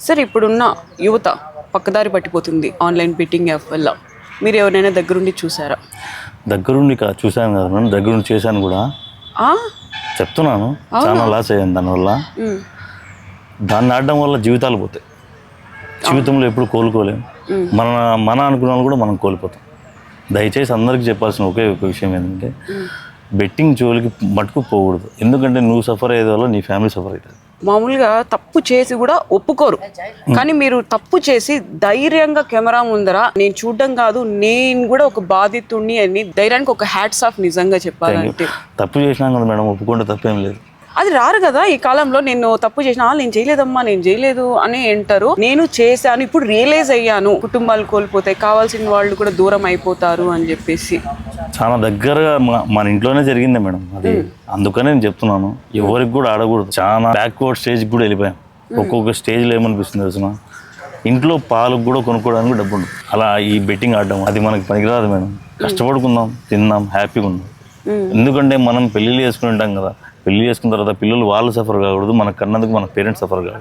Sir ఇప్పుడున్న యువత పక్కదారి పట్టిపోతుంది ఆన్లైన్ బెట్టింగ్ యాప్ వల్ల. మీరు ఎవరైనా దగ్గరుండి చూసారా? దగ్గరుండి కా చూశాను కదా మేడం దగ్గరుండి చేశాను కూడా. ఆ? చెప్తున్నాను చాలా లాస్ అయ్యాను దానివల్ల ఉమ్. దాన్ని ఆడడం వల్ల జీవితాలు పోతాయి. జీవితంలో ఎప్పుడు కోలుకోలేము మన మన అనుకున్న కూడా మనం కోల్పోతాం. దయచేసి అందరికీ చెప్పాల్సిన ఒకే ఒక విషయం ఏంటంటే బెట్టింగ్ జోలికి మటుకు పోకూడదు. ఎందుకంటే నువ్వు సఫర్ అయ్యేది వల్ల నీ ఫ్యామిలీ సఫర్ అవుతుంది. మామూలుగా తప్పు చేసి కూడా ఒప్పుకోరు. కానీ మీరు తప్పు చేసి ధైర్యంగా కెమెరా ముందర నేను చూడడం కాదు నేను కూడా ఒక బాధితుడిని అని ధైర్యానికి ఒక హ్యాట్స్ ఆఫ్ నిజంగా చెప్పాలంటే. తప్పు చేసినాం కదా మేడం ఒప్పుకుంటే తప్పేం లేదు. అది రారు కదా ఈ కాలంలో నేను తప్పు చేసిన "ఆ, నేను చేయలేదమ్మా నేను చేయలేదు అని అంటారు. నేను చేశాను ఇప్పుడు రియలైజ్ అయ్యాను. కుటుంబాలు కోల్పోతాయి కావాల్సిన వాళ్ళు కూడా దూరం అయిపోతారు అని చెప్పేసి. చాలా దగ్గరగా మన ఇంట్లోనే జరిగిందే మేడం. అది అందుకనే నేను చెప్తున్నాను. ఎవరికి కూడా ఆడకూడదు. చాలా బ్యాక్వర్డ్ స్టేజ్కి కూడా వెళ్ళిపోయాం. ఒక్కొక్క స్టేజ్లో ఏమనిపిస్తుంది తెలిసిన? ఇంట్లో పాలకు కూడా కొనుక్కోవడానికి డబ్బు ఉండదు అలా ఈ బెట్టింగ్ ఆడడం అది మనకి పనికిరాదు మేడం. కష్టపడుకుందాం తిందాం హ్యాపీగా ఉందాం. ఎందుకంటే మనం పెళ్ళిళ్ళు చేసుకుని ఉంటాం కదా. పెళ్ళి చేసుకున్న తర్వాత పిల్లలు వాళ్ళు సఫర్ కాకూడదు. మన కన్నందుకు మన పేరెంట్స్ సఫర్ కాకూడదు.